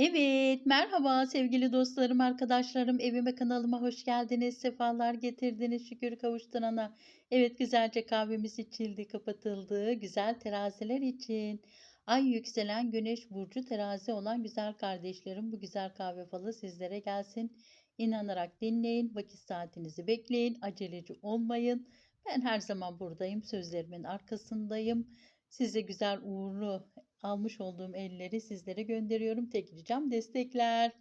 Evet, merhaba sevgili dostlarım, arkadaşlarım. Evime, kanalıma hoş geldiniz. Sefalar getirdiniz. Şükür kavuşturana. Evet, güzelce kahvemiz içildi, kapatıldı. Güzel teraziler için. Ay yükselen güneş burcu terazi olan güzel kardeşlerim. Bu güzel kahve falı sizlere gelsin. İnanarak dinleyin. Vakit saatinizi bekleyin. Aceleci olmayın. Ben her zaman buradayım. Sözlerimin arkasındayım. Size güzel uğurlu almış olduğum elleri sizlere gönderiyorum. Tek ricam destekler.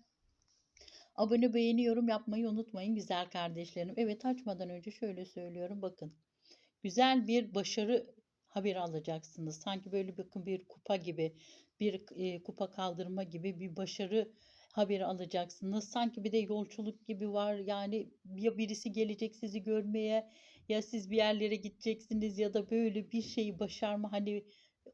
Abone, beğeni, yorum yapmayı unutmayın güzel kardeşlerim. Evet açmadan önce şöyle söylüyorum bakın. Güzel bir başarı haberi alacaksınız. Sanki böyle bakın bir kupa gibi, bir e, kupa kaldırma gibi bir başarı haberi alacaksınız. Sanki bir de yolculuk gibi var. Yani ya birisi gelecek sizi görmeye ya siz bir yerlere gideceksiniz ya da böyle bir şeyi başarma hani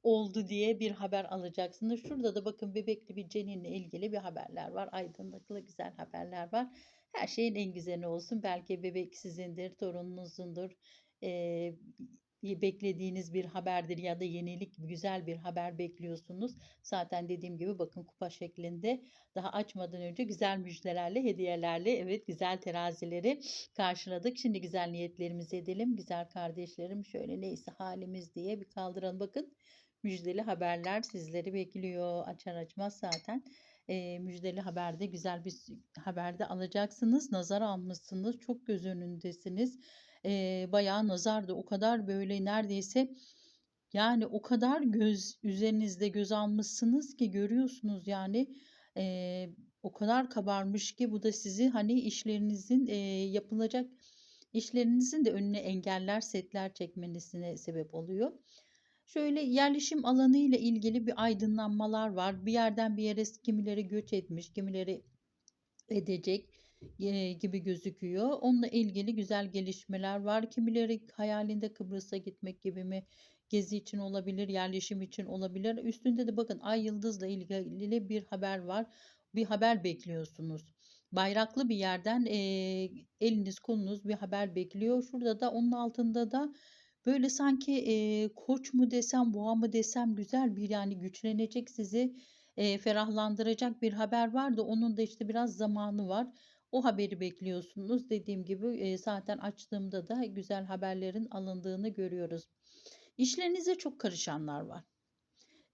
oldu diye bir haber alacaksınız. Şurada da bakın bebekli bir ceninle ilgili bir haberler var. Aydınlıklı güzel haberler var. Her şeyin en güzeli olsun. Belki bebek sizindir, torununuzundur. Ee, beklediğiniz bir haberdir ya da yenilik güzel bir haber bekliyorsunuz. Zaten dediğim gibi bakın kupa şeklinde daha açmadan önce güzel müjdelerle, hediyelerle evet güzel terazileri karşıladık. Şimdi güzel niyetlerimizi edelim. Güzel kardeşlerim şöyle neyse halimiz diye bir kaldıralım. Bakın müjdeli haberler sizleri bekliyor. Açar açmaz zaten e, müjdeli haberde güzel bir haberde alacaksınız. Nazar almışsınız. Çok göz önündesiniz. E, bayağı nazardı. O kadar böyle neredeyse yani o kadar göz üzerinizde göz almışsınız ki görüyorsunuz yani e, o kadar kabarmış ki bu da sizi hani işlerinizin e, yapılacak işlerinizin de önüne engeller setler çekmenisine sebep oluyor. Şöyle yerleşim alanı ile ilgili bir aydınlanmalar var. Bir yerden bir yere kimileri göç etmiş, kimileri edecek gibi gözüküyor. Onunla ilgili güzel gelişmeler var. Kimileri hayalinde Kıbrıs'a gitmek gibi mi gezi için olabilir, yerleşim için olabilir. Üstünde de bakın ay yıldızla ilgili bir haber var. Bir haber bekliyorsunuz. Bayraklı bir yerden e, eliniz kolunuz bir haber bekliyor. Şurada da onun altında da Böyle sanki, eee, koç mu desem, boğa mı desem güzel bir yani güçlenecek sizi, eee, ferahlandıracak bir haber var da onun da işte biraz zamanı var. O haberi bekliyorsunuz. Dediğim gibi, eee, zaten açtığımda da güzel haberlerin alındığını görüyoruz. İşlerinize çok karışanlar var.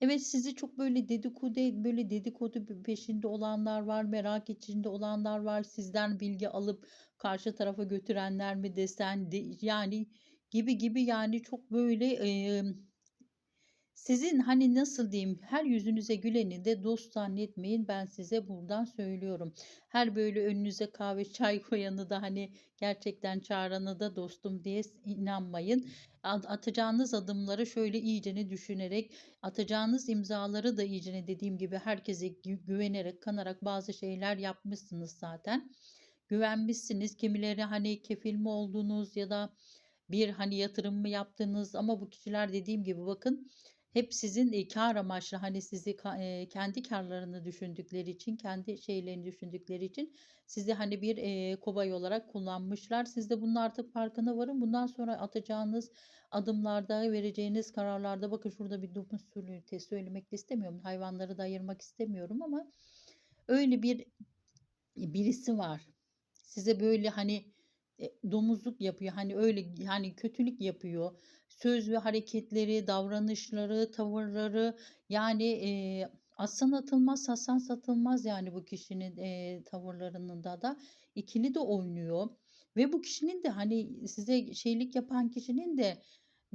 Evet sizi çok böyle dedikodu böyle dedikodu peşinde olanlar var, merak içinde olanlar var. Sizden bilgi alıp karşı tarafa götürenler mi desen de, yani gibi gibi yani çok böyle e, sizin hani nasıl diyeyim her yüzünüze güleni de dost zannetmeyin ben size buradan söylüyorum. Her böyle önünüze kahve çay koyanı da hani gerçekten çağıranı da dostum diye inanmayın. Atacağınız adımları şöyle iyicene düşünerek atacağınız imzaları da iyicene dediğim gibi herkese güvenerek kanarak bazı şeyler yapmışsınız zaten. Güvenmişsiniz kimileri hani kefil mi oldunuz ya da bir hani yatırım mı yaptınız ama bu kişiler dediğim gibi bakın hep sizin e, kar amaçlı hani sizi e, kendi karlarını düşündükleri için kendi şeylerini düşündükleri için sizi hani bir e, kobay olarak kullanmışlar. Siz de bunun artık farkına varın. Bundan sonra atacağınız adımlarda vereceğiniz kararlarda bakın şurada bir domuz sürüte söylemek de istemiyorum. Hayvanları da ayırmak istemiyorum ama öyle bir birisi var. Size böyle hani e, domuzluk yapıyor. Hani öyle hani kötülük yapıyor. Söz ve hareketleri, davranışları, tavırları yani e, aslan atılmaz, hasan satılmaz yani bu kişinin e, tavırlarının da da ikili de oynuyor. Ve bu kişinin de hani size şeylik yapan kişinin de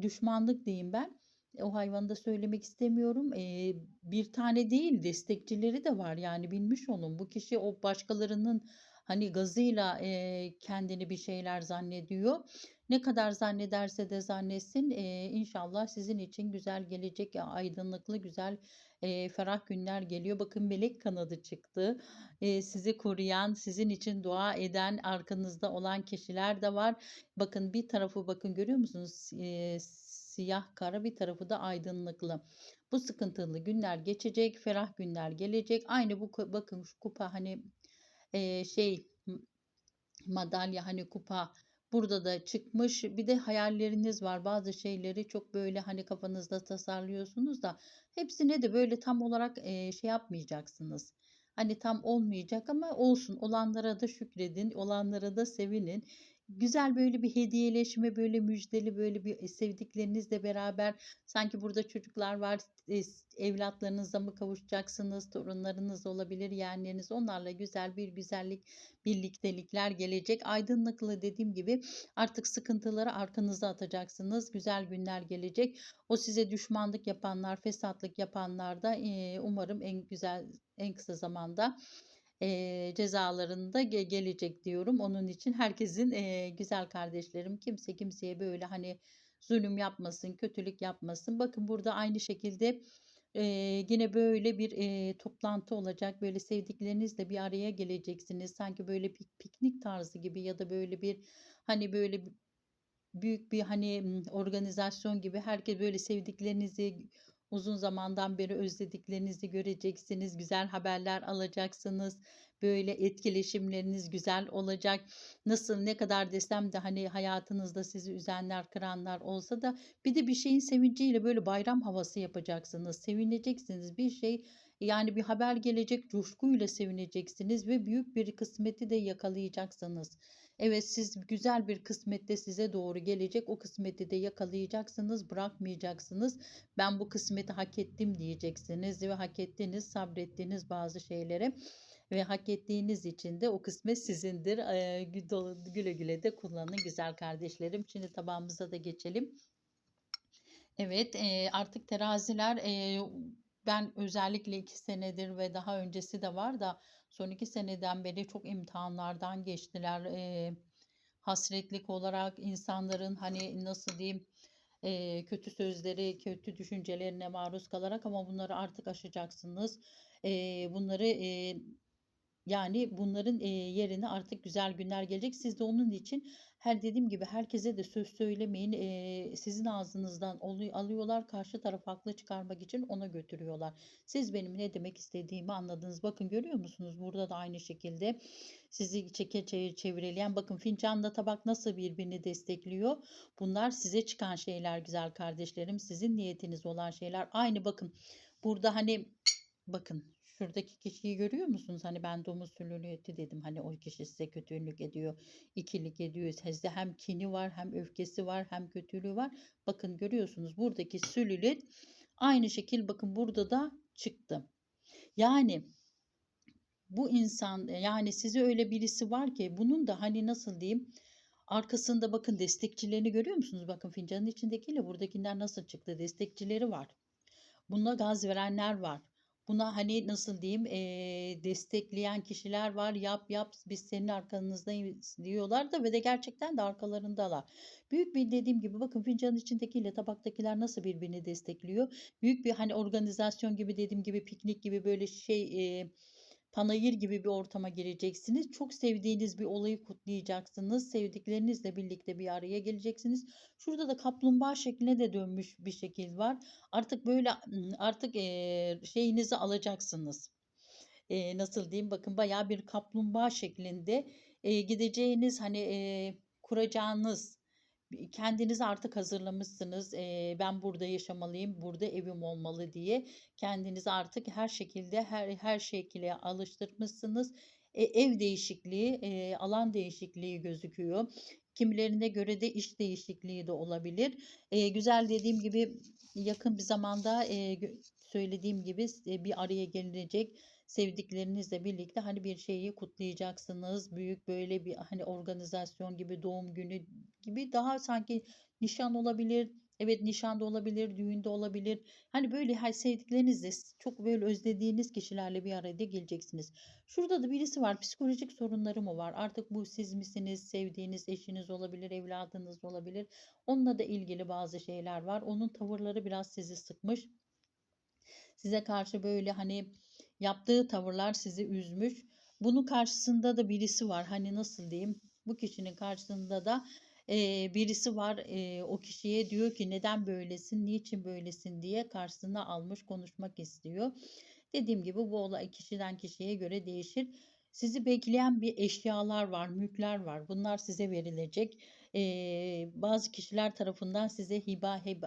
düşmanlık diyeyim ben. O hayvanı da söylemek istemiyorum. E, bir tane değil destekçileri de var yani bilmiş olun. Bu kişi o başkalarının hani gazıyla e, kendini bir şeyler zannediyor. Ne kadar zannederse de zannetsin e, inşallah sizin için güzel gelecek aydınlıklı güzel e, ferah günler geliyor. Bakın melek kanadı çıktı. E, sizi koruyan, sizin için dua eden, arkanızda olan kişiler de var. Bakın bir tarafı bakın görüyor musunuz? E, siyah kara bir tarafı da aydınlıklı. Bu sıkıntılı günler geçecek, ferah günler gelecek. Aynı bu bakın şu kupa hani e, şey madalya hani kupa burada da çıkmış. Bir de hayalleriniz var. Bazı şeyleri çok böyle hani kafanızda tasarlıyorsunuz da hepsine de böyle tam olarak e, şey yapmayacaksınız. Hani tam olmayacak ama olsun. Olanlara da şükredin, olanlara da sevinin. Güzel böyle bir hediyeleşme, böyle müjdeli, böyle bir, eee, sevdiklerinizle beraber sanki burada çocuklar var, es evlatlarınızla mı kavuşacaksınız, torunlarınız olabilir, yeğenleriniz, onlarla güzel bir güzellik, birliktelikler gelecek. Aydınlıkla dediğim gibi artık sıkıntıları arkanıza atacaksınız. Güzel günler gelecek. O size düşmanlık yapanlar, fesatlık yapanlar da, umarım en güzel, en kısa zamanda, eee, cezalarında ge gelecek diyorum. Onun için herkesin, eee, güzel kardeşlerim, kimse kimseye böyle, hani, zulüm yapmasın, kötülük yapmasın. Bakın burada aynı şekilde, eee, yine böyle bir, eee, toplantı olacak. Böyle sevdiklerinizle bir araya geleceksiniz. Sanki böyle pik piknik tarzı gibi ya da böyle bir, hani, böyle büyük bir, hani, organizasyon gibi herkes böyle sevdiklerinizi, uzun zamandan beri özlediklerinizi göreceksiniz. Güzel haberler alacaksınız. Böyle etkileşimleriniz güzel olacak. Nasıl, ne kadar desem de, hani, hayatınızda sizi üzenler, kıranlar olsa da bir de bir şeyin sevinciyle böyle bayram havası yapacaksınız. Sevineceksiniz. Bir şey, yani, bir haber gelecek, coşkuyla sevineceksiniz ve büyük bir kısmeti de yakalayacaksınız. Evet, siz güzel bir kısmet de size doğru gelecek. O kısmeti de yakalayacaksınız, bırakmayacaksınız. "Ben bu kısmeti hak ettim." diyeceksiniz ve hak ettiniz, sabrettiniz bazı şeylere ve hak ettiğiniz için de o kısmet sizindir. Dolu güle güle de kullanın güzel kardeşlerim. Şimdi tabağımıza da geçelim. Evet, eee, artık teraziler, eee, ben özellikle 2 senedir ve daha öncesi de var da son 2 seneden beri çok imtihanlardan geçtiler. Eee, hasretlik olarak insanların, hani, nasıl diyeyim, eee, kötü sözleri, kötü düşüncelerine maruz kalarak ama bunları artık aşacaksınız. Eee, bunları, eee, yani, bunların, yerine artık güzel günler gelecek. Siz de onun için her dediğim gibi herkese de söz söylemeyin. Sizin ağzınızdan alıyorlar, karşı tarafı haklı çıkarmak için ona götürüyorlar. Siz benim ne demek istediğimi anladınız. Bakın görüyor musunuz? Burada da aynı şekilde sizi çeke çevreleyen bakın fincanla tabak nasıl birbirini destekliyor. Bunlar size çıkan şeyler güzel kardeşlerim. Sizin niyetiniz olan şeyler. Aynı bakın burada, hani, bakın şuradaki kişiyi görüyor musunuz? Hani, ben domuz silüeti dedim. Hani, o kişi size kötülük ediyor, ikilik ediyor. Sizde hem kini var, hem öfkesi var, hem kötülüğü var. Bakın görüyorsunuz buradaki silüet aynı şekil bakın burada da çıktı. Yani bu insan, yani, size öyle birisi var ki bunun da, hani, nasıl diyeyim, arkasında bakın destekçilerini görüyor musunuz? Bakın fincanın içindekiyle buradakiler nasıl çıktı? Destekçileri var. Buna gaz verenler var. Buna, hani, nasıl diyeyim, eee, destekleyen kişiler var. "Yap, yap, biz senin arkanızdayız." diyorlar da ve de gerçekten de arkalarındalar. Büyük bir dediğim gibi bakın fincanın içindekiyle tabaktakiler nasıl birbirini destekliyor. Büyük bir, hani, organizasyon gibi dediğim gibi piknik gibi böyle şey, eee, panayır gibi bir ortama gireceksiniz. Çok sevdiğiniz bir olayı kutlayacaksınız. Sevdiklerinizle birlikte bir araya geleceksiniz. Şurada da kaplumbağa şekline de dönmüş bir şekil var. Artık böyle, artık, şeyinizi alacaksınız. Nasıl diyeyim, bakın bayağı bir kaplumbağa şeklinde, gideceğiniz, hani, kuracağınız, kendinizi artık hazırlamışsınız. Eee, "Ben burada yaşamalıyım, burada evim olmalı." diye kendinizi artık her şekilde, her her şekle alıştırmışsınız. E, ev değişikliği, eee, alan değişikliği gözüküyor. Kimilerine göre de iş değişikliği de olabilir. Eee, güzel dediğim gibi yakın bir zamanda, gö söylediğim gibi s bir araya gelinecek. Sevdiklerinizle birlikte, hani, bir şeyi kutlayacaksınız. Büyük böyle bir, hani, organizasyon gibi, doğum günü gibi daha sanki nişan olabilir. Evet, nişan da olabilir, düğün de olabilir. Hani, böyle, her sevdiklerinizle çok böyle özlediğiniz kişilerle bir araya geleceksiniz. Şurada da birisi var. Psikolojik sorunları mı var? Artık bu siz misiniz? Sevdiğiniz eşiniz olabilir, evladınız olabilir. Onunla da ilgili bazı şeyler var. Onun tavırları biraz sizi sıkmış. Size karşı böyle, hani, yaptığı tavırlar sizi üzmüş. Bunun karşısında da birisi var. Hani, nasıl diyeyim, bu kişinin karşısında da, eee, birisi var. Eee, o kişiye diyor ki, "Neden böylesin, niçin böylesin?" diye karşısına almış, konuşmak istiyor. Dediğim gibi bu olay kişiden kişiye göre değişir. Sizi bekleyen bir eşyalar var, mülkler var. Bunlar size verilecek. Eee, bazı kişiler tarafından size hiba heb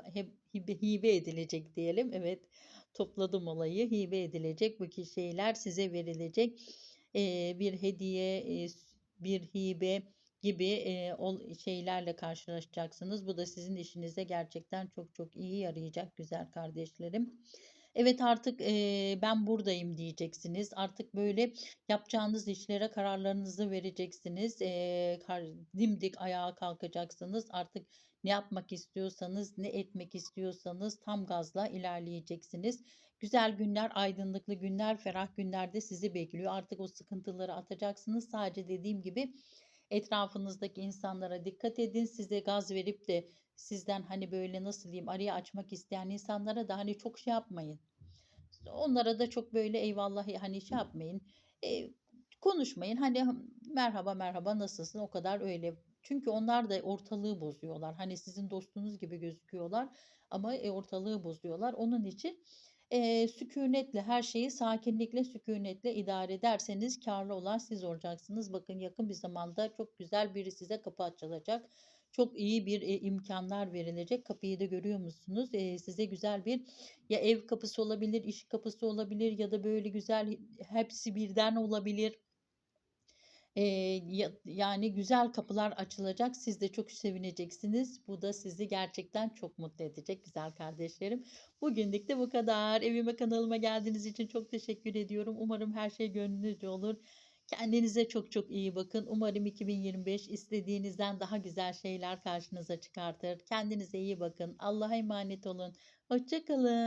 hibe hibe edilecek diyelim. Evet, topladım olayı. Hibe edilecek bu şeyler size verilecek. Bir hediye, bir hibe gibi, ol şeylerle karşılaşacaksınız. Bu da sizin işinize gerçekten çok çok iyi yarayacak güzel kardeşlerim. Evet, artık, eee, ben buradayım diyeceksiniz. Artık böyle yapacağınız işlere kararlarınızı vereceksiniz. Eee, kar dimdik ayağa kalkacaksınız. Artık ne yapmak istiyorsanız, ne etmek istiyorsanız tam gazla ilerleyeceksiniz. Güzel günler, aydınlıklı günler, ferah günler de sizi bekliyor. Artık o sıkıntıları atacaksınız. Sadece dediğim gibi etrafınızdaki insanlara dikkat edin. Size gaz verip de sizden, hani, böyle, nasıl diyeyim, arayı açmak isteyen insanlara da, hani, çok şey yapmayın. Onlara da çok böyle eyvallah, hani, şey yapmayın, eee, konuşmayın. Hani, merhaba merhaba nasılsın o kadar öyle. Çünkü onlar da ortalığı bozuyorlar. Hani, sizin dostunuz gibi gözüküyorlar ama, eee, ortalığı bozuyorlar. Onun için, eee, sükûnetle her şeyi sakinlikle, sükûnetle idare ederseniz kârlı olan siz olacaksınız. Bakın yakın bir zamanda çok güzel biri size kapı açılacak. Çok iyi bir, eee, imkânlar verilecek. Kapıyı da görüyor musunuz? Eee, size güzel bir ya ev kapısı olabilir, iş kapısı olabilir ya da böyle güzel hepsi birden olabilir. Yani güzel kapılar açılacak. Siz de çok sevineceksiniz. Bu da sizi gerçekten çok mutlu edecek güzel kardeşlerim. Bugünlük de bu kadar. Evime, kanalıma geldiğiniz için çok teşekkür ediyorum. Umarım her şey gönlünüzce olur. Kendinize çok çok iyi bakın. Umarım 2025 istediğinizden daha güzel şeyler karşınıza çıkartır. Kendinize iyi bakın. Allah'a emanet olun. Hoşça kalın.